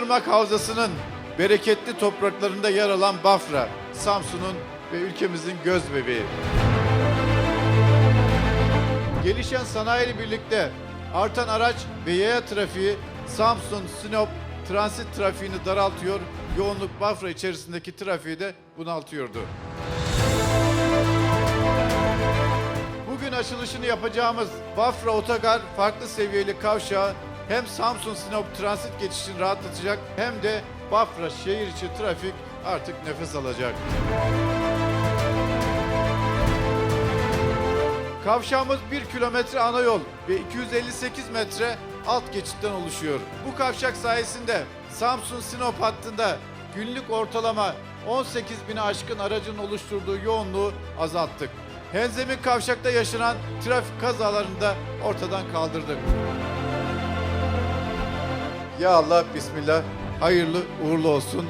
Irmak Havzası'nın bereketli topraklarında yer alan Bafra, Samsun'un ve ülkemizin göz bebeği. Gelişen sanayiyle birlikte artan araç ve yaya trafiği Samsun, Sinop transit trafiğini daraltıyor, yoğunluk Bafra içerisindeki trafiği de bunaltıyordu. Bugün açılışını yapacağımız Bafra Otogar farklı seviyeli kavşağı hem Samsun Sinop transit geçişini rahatlatacak hem de Bafra şehir içi trafik artık nefes alacak. Kavşağımız 1 kilometre ana yol ve 258 metre alt geçitten oluşuyor. Bu kavşak sayesinde Samsun-Sinop hattında günlük ortalama 18 bini aşkın aracın oluşturduğu yoğunluğu azalttık. Henzemin kavşakta yaşanan trafik kazalarını da ortadan kaldırdık. Ya Allah, Bismillah, hayırlı uğurlu olsun.